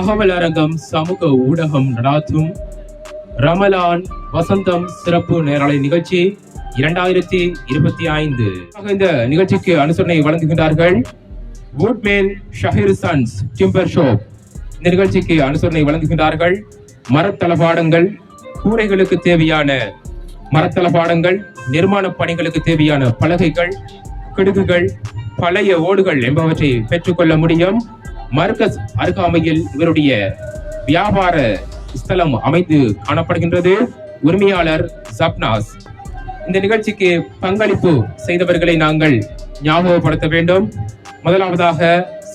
தகவல் அரங்கம் சமூக ஊடகம் நடாத்தும். ரமலான் வசந்தம் சிறப்பு நேரலை நிகழ்ச்சி இரண்டாயிரத்தி இருபத்தி ஐந்து. இந்த நிகழ்ச்சிக்கு அனுசரணை வழங்குகின்றார்கள் Woodman Shaheer sons timber shop இந்த நிகழ்ச்சிக்கு அனுசரணை வழங்குகின்றார்கள் மரத்தளபாடங்கள் கூரைகளுக்கு தேவையான மரத்தளபாடங்கள் நிர்மாண பணிகளுக்கு தேவையான பலகைகள் கிடுகுகள் பழைய ஓடுகள் என்பவற்றை பெற்றுக்கொள்ள முடியும். மர்கஸ் அருகாமையில் இவருடைய வியாபார ஸ்தலம் அமைந்து காணப்படுகின்றது. உரிமையாளர் சப்னாஸ். இந்த நிகழ்ச்சிக்கு பங்களிப்பு செய்தவர்களை நாங்கள் ஞாபகப்படுத்த வேண்டும். முதலாவதாக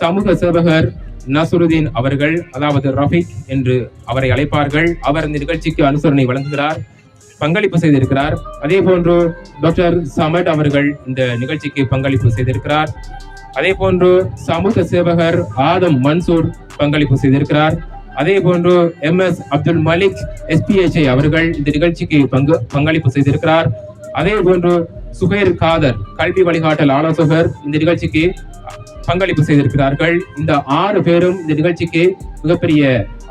சமூக சேவகர் நசுருதீன் அவர்கள் அதாவது ரஃபிக் என்று அவரை அழைப்பார்கள். அவர் இந்த நிகழ்ச்சிக்கு அனுசரணை வழங்குகிறார் பங்களிப்பு செய்திருக்கிறார். அதே போன்று டாக்டர் சமட் அவர்கள் இந்த நிகழ்ச்சிக்கு பங்களிப்பு செய்திருக்கிறார். அதே போன்று சமூக சேவகர் ஆதம் மன்சூர் பங்களிப்பு செய்திருக்கிறார். அதே போன்று M S Abdul Malik SPHI அவர்கள் இந்த நிகழ்ச்சிக்கு பங்கு பங்களிப்பு செய்திருக்கிறார். அதே போன்று சுஹேர் காதர் கல்வி வழிகாட்டல் ஆலோசகர் இந்த நிகழ்ச்சிக்கு பங்களிப்பு செய்திருக்கிறார்கள். இந்த ஆறு பேரும் இந்த நிகழ்ச்சிக்கு மிகப்பெரிய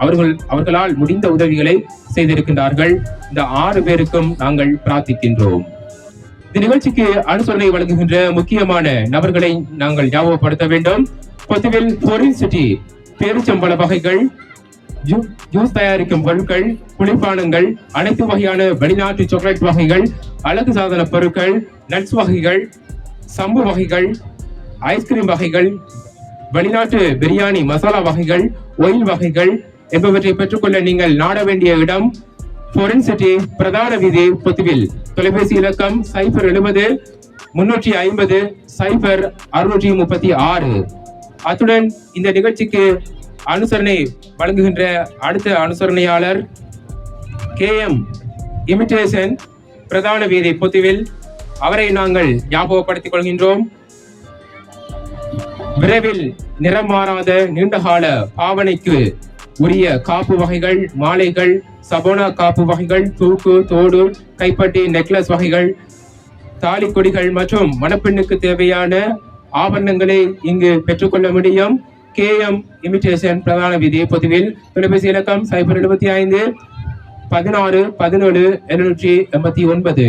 அவர்கள் அவர்களால் முடிந்த உதவிகளை செய்திருக்கின்றார்கள். இந்த ஆறு பேருக்கும் நாங்கள் பிரார்த்திக்கின்றோம். இந்த நிகழ்ச்சிக்கு அனுசரணை வழங்குகின்ற முக்கியமான நபர்களை நாங்கள் ஞாபகப்படுத்த வேண்டும். பொத்துவில் ஃபோரின் பேரிச்சம்பழ வகைகள் ஜூஸ் தயாரிக்கும் பொருட்கள் குளிர்பானங்கள் அனைத்து வகையான வெளிநாட்டு சாக்லேட் வகைகள் அழகு சாதன பொருட்கள் நட்ஸ் வகைகள் சம்பு வகைகள் ஐஸ்கிரீம் வகைகள் வெளிநாட்டு பிரியாணி மசாலா வகைகள் ஒயில் வகைகள் என்பவற்றை பெற்றுக்கொள்ள நீங்கள் நாட வேண்டிய இடம் ஃபோரின் சிட்டி பிரதான வீதி பொத்துவில் தொலைபேசி இலக்கம் சைபர் எழுபது முன்னூற்றி ஐம்பது சைபர் அறுநூற்றி முப்பத்தி ஆறு. அத்துடன் இந்த நிகழ்ச்சிக்கு அனுசரணை வழங்குகின்ற அடுத்த அனுசரணையாளர் கே எம் இமிட்டேஷன் பிரதான வீதி பொத்துவில் அவரை நாங்கள் ஞாபகப்படுத்திக் கொள்கின்றோம். விரைவில் நிறம் மாறாத நீண்டகால பாவனைக்கு உரிய காப்பு வகைகள் மாலைகள் சபோனா காப்பு வகைகள் தூக்கு தோடு கைப்பட்டி நெக்லஸ் வகைகள் தாலி கொடிகள் மற்றும் மணப்பெண்ணுக்கு தேவையான ஆபரணங்களை இங்கு பெற்றுக்கொள்ள முடியும். கே எம் இமிட்டேஷன் பிரதான விதி பொதுவில் தொலைபேசி இலக்கம் சைபர் எழுபத்தி ஐந்து பதினாறு பதினேழு எழுநூற்றி எண்பத்தி ஒன்பது.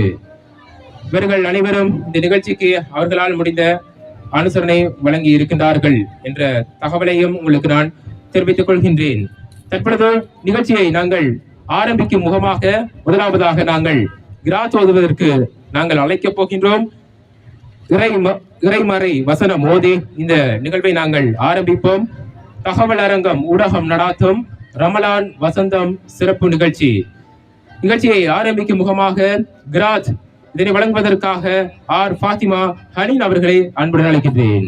இவர்கள் அனைவரும் இந்த நிகழ்ச்சிக்கு அவர்களால் முடிந்த அனுசரணை வழங்கி இருக்கின்றார்கள் என்ற தகவலையும் உங்களுக்கு நான் தெரிவித்துக் கொள்கின்றேன் தற்பொழுது நிகழ்ச்சியை நாங்கள் ஆரம்பிக்கும் முகமாக முதலாவதாக நாங்கள் கிராத் ஓதுவதற்கு நாங்கள் அழைக்கப் போகின்றோம். இறைமறை வசனம் ஓதி இந்த நிகழ்வை நாங்கள் ஆரம்பிப்போம். தகவல் அரங்கம் ஊடகம் நடாத்தும் ரமலான் வசந்தம் சிறப்பு நிகழ்ச்சி. நிகழ்ச்சியை ஆரம்பிக்கும் முகமாக கிராத் இதனை வழங்குவதற்காக ஆர் ஃபாத்திமா ஹலீன் அவர்களை அன்புடன் அழைக்கின்றேன்.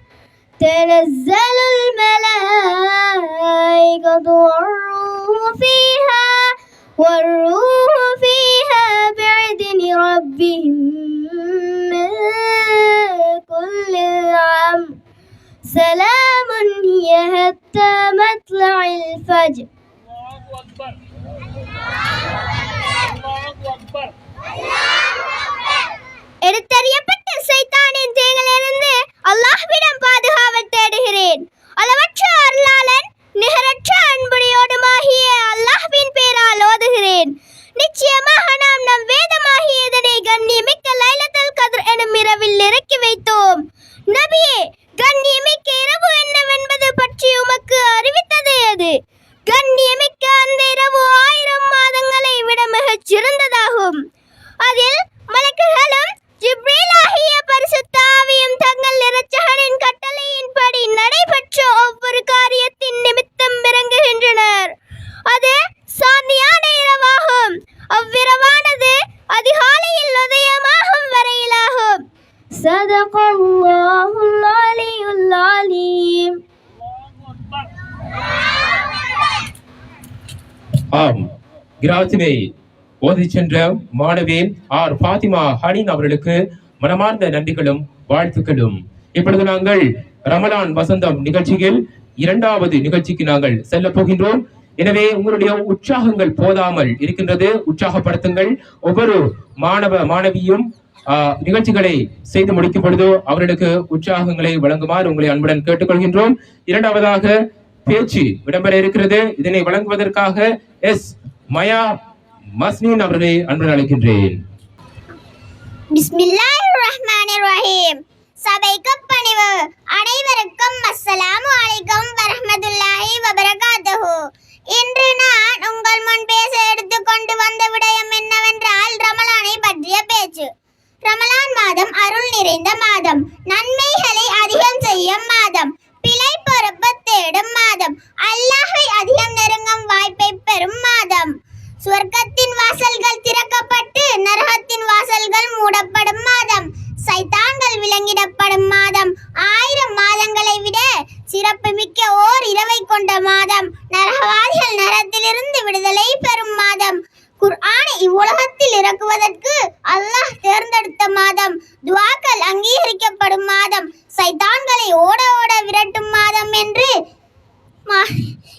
تنزل الملائكة والروح فيها والروح فيها بإذن ربهم من كل أمر سلام هي حتى مطلع الفجر எடுத்தறியப்பட்ட சைத்தானின் தீங்கிலிருந்து கிராத்தினை ஓதி சென்ற மாணவி ஆர் பாத்திமா ஹனின் அவர்களுக்கு மனமார்ந்த நன்றிகளும் வாழ்த்துக்களும். இப்பொழுது நாங்கள் ரமலான் வசந்தம் நிகழ்ச்சியில் இரண்டாவது நிகழ்ச்சிக்கு நாங்கள் செல்ல போகின்றோம். எனவே உங்களுடைய உற்சாகங்கள் போதாமல் இருக்கின்றது. உற்சாகப்படுத்துங்கள். ஒவ்வொரு மாணவ மாணவியும் ஆஹ், நிகழ்ச்சிகளை செய்து முடிக்கும் பொழுது அவர்களுக்கு உற்சாகங்களை வழங்குமாறு உங்களை அன்புடன் கேட்டுக்கொள்கின்றோம். இரண்டாவதாக பேச்சு இடம்பெற இருக்கிறது. இதனை வழங்குவதற்காக எஸ். மயா மஸ்னூன் அவர்களை அன்புடன் அழைக்கின்றேன். பிஸ்மில்லாஹிர் சபைக்கு பணிவு. அனைவருக்கும் அஸ்ஸலாமு அலைக்கும் வரஹ்மத்துல்லாஹி வபரகாத்துஹு. இன்று நான் உங்கள் முன் பேச எடுத்து கொண்டு வந்த விடயம் என்னவென்றால் ரமலானை பற்றிய பேச்சு. ரமலான் மாதம் அருள் நிறைந்த மாதம். நன்மைகளை அதிகம் செய்யும் மாதம். பிழை பொறுப்பு தேடும் மாதம் அல்லாஹை அதிகம் நெருங்கும் வாய்ப்பை பெறும் மாதம் சுவர்க்கத்தின் வாசல்கள் திறக்கப்பட்டு நரகத்தின் வாசல்கள் மூடப்படும் மாதம் சைத்தான்கள் விலங்கிடப்படும் மாதம் ஆயிரம் மாதங்களை விட சிறப்புமிக்க ஓர் இரவை கொண்ட மாதம் நரகவாதிகள் நரகத்திலிருந்து விடுதலை பெறும் மாதம் குர்ஆனை இவ்வுலகத்தில் இறக்குவதற்கு அல்லாஹ் தேர்ந்தெடுத்த மாதம் துவாக்கள் அங்கீகரிக்கப்படும் மாதம் சைத்தான்களை ஓட ஓட விரட்டும் மாதம் என்று மா-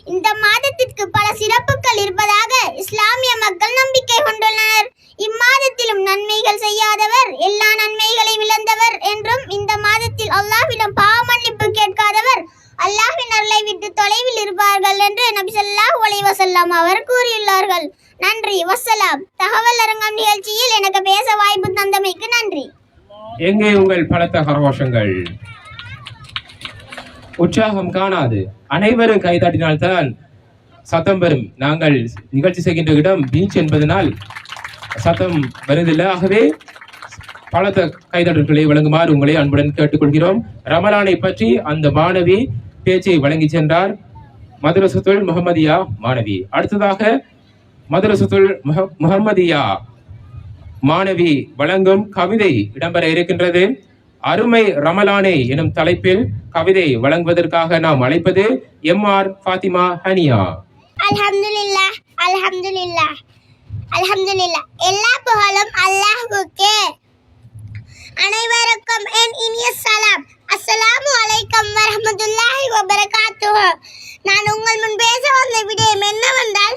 இந்த மாதத்திற்கு பல சிறப்புகள் இருப்பதாக இஸ்லாமிய மக்கள் நம்பிக்கை கொண்டுள்ளனர் இம்மாதத்திலும் நன்மைகள் செய்யாதவர் எல்லா நன்மைகளையும் இழந்தவர் என்றும் இந்த மாதத்தில் அல்லாஹ்விடம் பாவ மன்னிப்பு கேட்காதவர் அல்லாஹ்வின் அருளை விட்டு தொலைவில் இருப்பார்கள் என்று நபி ஸல்லல்லாஹு அலைஹி வஸல்லம் அவர் கூறியுள்ளார்கள் நன்றி வஸ்ஸலாம் தகவல் அரங்கம் நிகழ்ச்சியில் எனக்கு பேச வாய்ப்பு தந்தமைக்கு நன்றி எங்கே உங்கள் பலத்த கரோஷங்கள் உற்சாகம் காணாது. அனைவரும் கைதாட்டினால்தான் சத்தம் வரும். நாங்கள் நிகழ்ச்சி செய்கின்ற இடம் பீச் என்பதனால் சத்தம் வருவதில்லை. ஆகவே பலத்த கைதட்டல்களை வழங்குமாறு உங்களை அன்புடன் கேட்டுக்கொள்கிறோம். ரமலானை பற்றி அந்த மாணவி பேச்சை வழங்கி சென்றார். மதுரசத்துல் முகமதியா மாணவி. அடுத்ததாக மதுரசத்துல் முஹ- முகமதியா மாணவி வழங்கும் கவிதை இடம்பெற இருக்கின்றது. அருமை ரமலானே எனும் தலைப்பில் கவிதை வழங்குவதற்காக நாம் அழைப்பது எம் ஆர் ஃபாத்திமா ஹனியா. அல்ஹம்துலில்லாஹ் அல்ஹம்துலில்லாஹ் அல்ஹம்துலில்லாஹ் எல்லா புகழும் அல்லாஹ்வுக்கே. அனைவருக்கும் என் இனிய சலாம். அஸ்ஸலாமு அலைக்கும் வரஹ்மத்துல்லாஹி வபரகாத்துஹு. நான் உங்கள் முன் பேச வந்த விடயம் என்னவென்றால்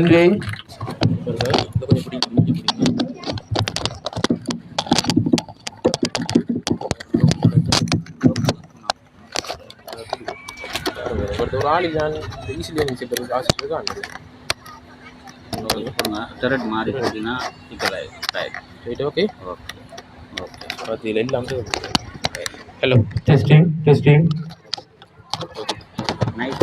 நன்றி. ஒரு ஆள் நான் ஈஸியாக நீங்கள் செய்யறது ஆசை காண்பது டெரட் மாறி போச்சுன்னா இப்போ ரைட் ஓகே ஓகே ஓகே எல்லாமே hello testing testing night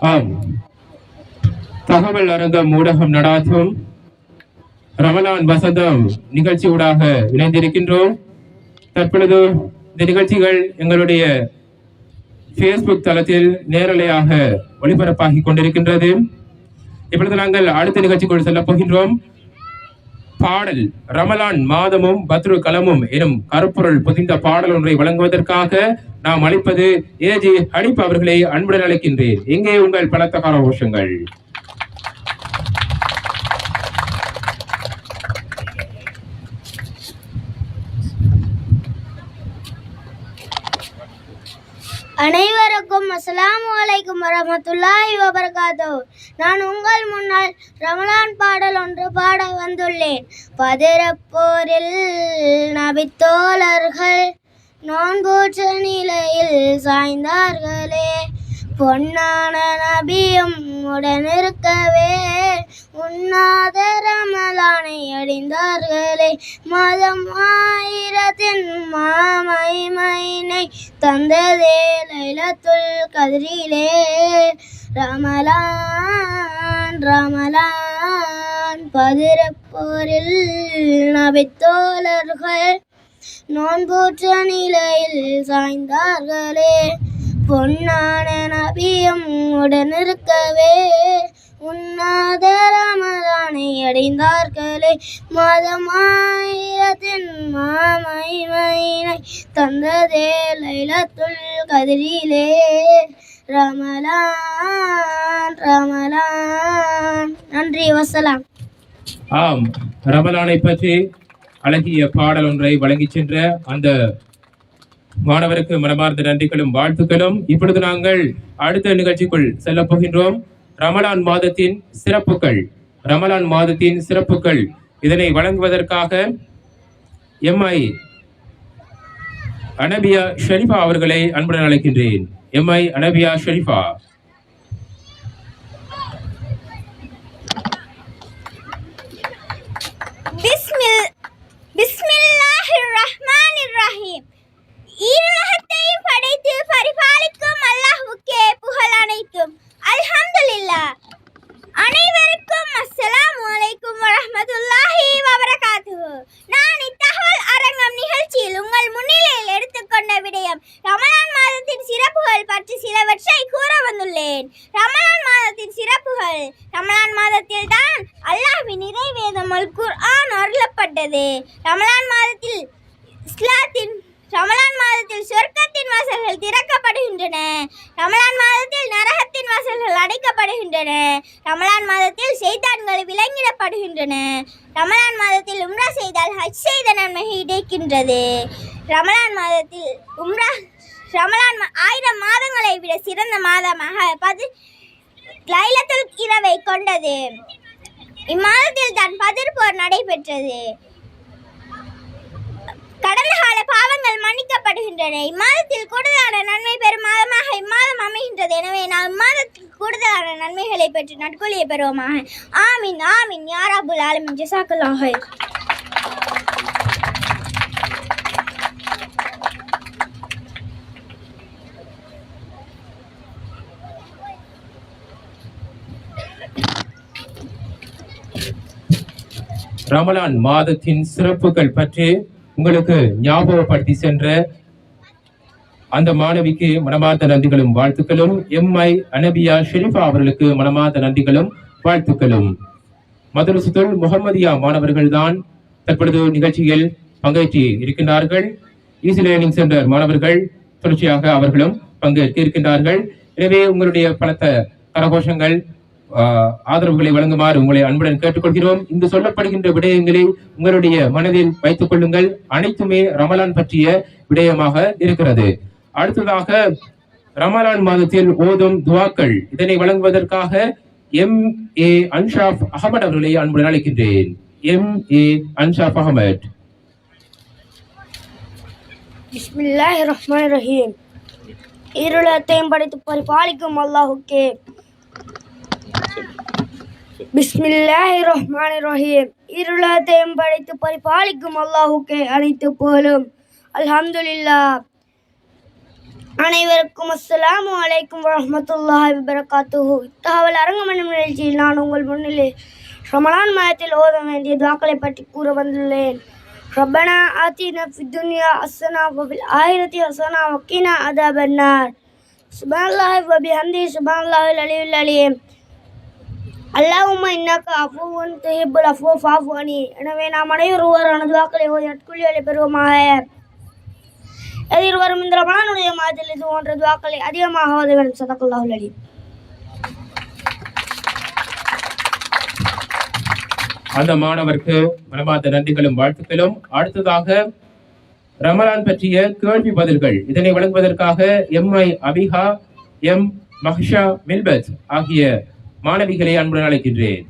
ஆம். தகவல் அரங்கம் ஊடகம் நடாத்தும். ரமலான் வசந்தம் நிகழ்ச்சியூடாக இணைந்திருக்கின்றோம். தற்பொழுது இந்த நிகழ்ச்சிகள் எங்களுடைய ஃபேஸ்புக் தளத்தில் நேரலையாக ஒளிபரப்பாகி கொண்டிருக்கின்றது. இப்பொழுது நாங்கள் அடுத்த நிகழ்ச்சிக்குள் செல்ல போகின்றோம். பாடல் ரமலான் மாதமும் பத்ரு கலமும் எனும் கருப்பொருள் புதிந்த பாடல் ஒன்றை வழங்குவதற்காக நாம் அழைப்பது ஏஜி ஹனிப் அவர்களை அன்புடன் அழைக்கின்றேன். இங்கே உங்கள் பலத்த கரகோஷங்கள் அனைவருக்கும் அஸ்ஸலாமு வலைக்கும் வரமத்துல்லாஹி வபரகாத்தோ நான் உங்கள் முன்னால் ரமலான் பாடல் ஒன்று பாட வந்துள்ளேன். பதிரப்போரில் நபித்தோழர்கள் நோன்பூற்ற நிலையில் சாய்ந்தார்களே. பொன்னான நபியும் உடனிருக்கவே. உண்ணாத ரமலானை அடைந்தார்களே. மதம் ஆயிரத்தின் மாமைமைனை தந்ததே லைலத்துல் கதிரிலே. ரமலான் ரமலான் பதிரப்போரில் நபித்தோழர்கள் நோன்பூற்ற நிலையில் சாய்ந்தார்களே. பொன்னான நபியம் உடனிருக்கவே உண்ணாத ரமதானை அடைந்தார்களே. மாதமாயிரத்தின் மாமைமையினை தந்ததே லைலத்துல் கதிரிலே. ரமலான் ரமலான். நன்றி வசலாம். ஆம் ரமலானை பற்றி அழகிய பாடல் ஒன்றை வழங்கிச் சென்ற அந்த மாணவருக்கு மனமார்ந்த நன்றிகளும் வாழ்த்துக்களும். இப்பொழுது நாங்கள் அடுத்த நிகழ்ச்சிக்குள் செல்ல போகின்றோம். ரமலான் மாதத்தின் சிறப்புகள் ரமலான் மாதத்தின் சிறப்புகள். இதனை வழங்குவதற்காக எம்ஐ அனபியா ஷெரீஃபா அவர்களை அன்புடன் அழைக்கின்றேன். M I Anabiya Sharifa. Bismil ரஹ்மானிர் ரஹீம் ஈருலகத்தையும் படைத்து பரிபாலிக்கும் அல்லாஹ்வுக்கே புகழ் அனைத்தும் அல்ஹம்துலில்லாஹ் அனைவருக்கும் அஸ்ஸலாமு அலைக்கும் வரஹ்மத்துல்லாஹி வபரகாத்துஹு நான் இத்தகவல் அரங்கம் நிகழ்ச்சியில் உங்கள் முன்னிலையில் எடுத்துக்கொண்ட விடயம் ரமலான் மாதத்தின் சிறப்புகள் பற்றி சிலவற்றை கூற வந்துள்ளேன் ரமலான் மாதத்தின் சிறப்புகள் ரமலான் மாதத்தில் தான் அல்லாஹ்வின் இறைவேதம் அல் குர்ஆன் அருளப்பட்டது ரமலான் மாதத்தில் இஸ்லாத்தின் ரமலான் மாதத்தில் சொர்க்கத்தின் வாசல்கள் திறக்கப்படுகின்றன. ரமலான் மாதத்தில் நரகத்தின் வாசல்கள் அடைக்கப்படுகின்றன. ரமலான் மாதத்தில் செய்தான்கள் விலங்கிடப்படுகின்றன. ரமலான் மாதத்தில் உம்ரா செய்தால் ஹஜ் செய்த நன்மை கிடைக்கின்றது. ரமலான் மாதத்தில் உம்ரா ரமலான் ஆயிரம் மாதங்களை விட சிறந்த மாதமாக பதி லைலத்துல் இரவை கொண்டது. இம்மாதத்தில் தான் பதிர் போர் நடைபெற்றது. கடந்த கால பாவங்கள் மன்னிக்கப்படுகின்றன. இம்மாதத்தில் கூடுதலான நன்மை பெறும் மாதமாக இம்மாதம் அமைகின்றது. எனவே நாம் இம்மாதத்தில் கூடுதலான நன்மைகளை பெற்று நட்கொலியை பெறுவோமாக. ஆமீன் ஆமின். யாராபுல் ஆலமின்? ஜசாக்குல்லாஹ் ரமலான் மாதத்தின் சிறப்புகள் பற்றி உங்களுக்கு ஞாபகப்படுத்தி சென்ற அந்த மாணவிக்கு மனமார்ந்த நன்றிகளும் வாழ்த்துக்களும். எம்ஐ அனபியா ஷெரீஃபா அவர்களுக்கு மனமார்ந்த நன்றிகளும் வாழ்த்துக்களும். மதரசுத்துல் முகமதியா மாணவர்கள் தான் தற்பொழுது நிகழ்ச்சியில் பங்கேற்றி இருக்கின்றார்கள். ஈசி லேர்னிங் சென்டர் மாணவர்கள் தொடர்ச்சியாக அவர்களும் பங்கேற்க இருக்கின்றார்கள். எனவே உங்களுடைய பலத்த கரகோஷங்கள் ஆதரவுகளை வழங்குமாறு உங்களை அன்புடன் கேட்டுக்கொள்கிறோம். இங்கு சொல்லப்படுகின்ற விடயங்களை உங்களுடைய மனதில் வைத்துக் கொள்ளுங்கள். அனைத்துமே ரமலான் பற்றிய விடயமாக இருக்கிறது. அடுத்ததாக ரமலான் மாதத்தில் ஓதும் துவாக்கள். இதனை வழங்குவதற்காக எம். ஏ. அன்ஷாப் அகமட் அவர்களை அன்புடன் அழைக்கின்றேன். எம். ஏ. அன்ஷாப் அகமட் இருளத்தையும் படைத்து பரிபாலிக்கும் அல்லாஹுக்கே. பிஸ்மில்லாஹி ரஹ்மான் ரஹீம் இருளத்தையும் படைத்து பரிபாலிக்கும் அல்லாஹுக்கே அனைத்து போலும் அல்ஹம்துலில்லா அனைவருக்கும் அஸ்ஸலாமு அலைக்கும் வரஹ்மத்துல்லாஹி வபரகாத்துஹு. தகவல் அரங்கம் என்னும் நிகழ்ச்சியில் நான் உங்கள் முன்னிலே ரமலான் மாதத்தில் ஓத வேண்டிய துவாக்களை பற்றி கூற வந்துள்ளேன். ரப்பனா ஆத்தினா ஃபித் துன்யா வபில் ஆயிரத்தி ஹஸனா வக்கீனா அதாபன்னார். ஹந்தி சுபான் சுப்ஹானல்லாஹில் அலிவுல் அலியம் அல்லாஹும் இன்னக்க அஃபுவன் துயிபுல் அஃபு ஃபஅஃபு அனி. எனவே நாம் அனைவரும் துவாக்களை ஓதி நட்குழிகளை பெறுவோமாக. எதிர்வரும் இந்த மனனுடைய மாதத்தில் இது போன்ற துவாக்களை அதிகமாக ஓத வேண்டும். சதக்கல்லாஹுல் அந்த மாணவருக்கு மனமார்ந்த நன்றிகளும் வாழ்த்துக்களும். அடுத்ததாக ரமலான் பற்றிய கேள்வி பதில்கள். இதனை வழங்குவதற்காக எம் ஐ அபிஹா எம் மஹ்ஷா மில்பத் ஆகிய மாணவிகளை அன்புடன் அழைக்கின்றேன்.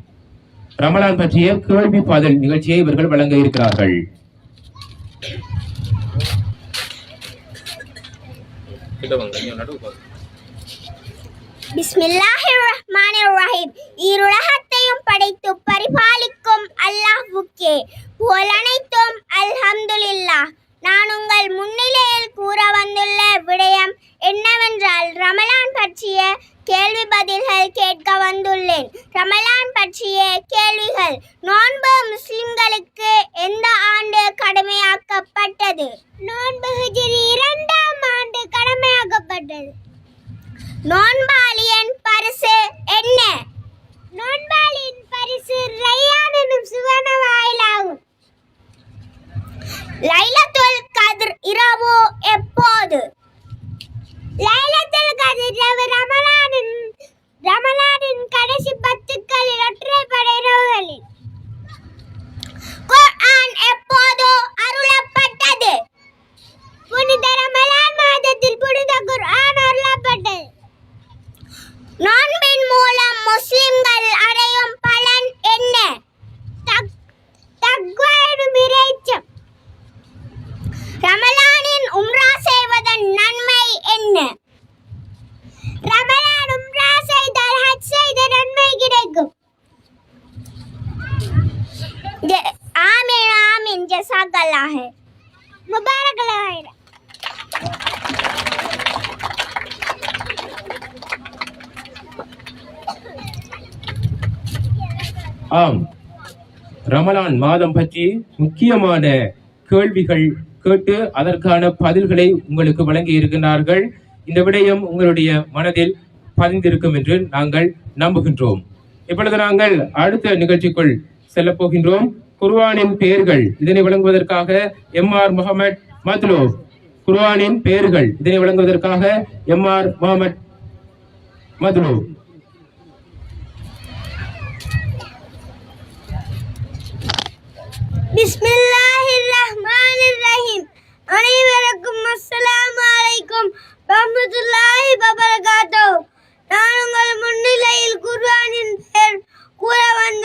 ரமலான் பற்றிய கேள்வி பதில் நிகழ்ச்சியை இவர்கள் வழங்க இருக்கிறார்கள். இருலகத்தையும் படைத்து பரிபாலிக்கும் அல்லாஹ்வுக்கே. புகழ் அனைத்தும் அல்ஹம்துலில்லாஹ். நான் உங்கள் முன்னிலையில் கூற வந்துள்ள விடயம் என்னவென்றால் ரமலான் பற்றிய கேள்வி பதில்கள் கேட்க வந்துள்ளேன். ரமலான் பற்றிய கேள்விகள் நோன்பு முஸ்லிம்களுக்கு எந்த ஆண்டு கடமையாக்கப்பட்டது? நோன்பு ஹிஜ்ரி இரண்டாம் ஆண்டு கடமையாக்கப்பட்டது. நோன்பாளியன் பரிசு ரமலான் மாதம் பற்றி முக்கியமான கேள்விகள் கேட்டு அதற்கான பதில்களை உங்களுக்கு வழங்கி இருக்கின்றார்கள். இந்த விடயம் உங்களுடைய மனதில் பதிந்திருக்கும் என்று நாங்கள் நம்புகின்றோம். இப்பொழுது நாங்கள் அடுத்த நிகழ்ச்சிக்குள் செல்ல போகின்றோம். குர்வானின் பெயர்கள் இதனை வழங்குவதற்காக எம் ஆர் முகமட் மத்லோ. குர்வானின் பெயர்கள் இதனை வழங்குவதற்காக எம் ஆர் முகமது மத்லோ. பிஸ்மில்லாஹிர் ரஹ்மானிர் ரஹீம் அனைவருக்கும் அஸ்ஸலாமு அலைக்கும் ரஹ்மத்துல்லாஹி வபரகாத்துஹு நான் உங்கள் முன்னிலையில் குர்ஆனின் பெயர் கூற வந்த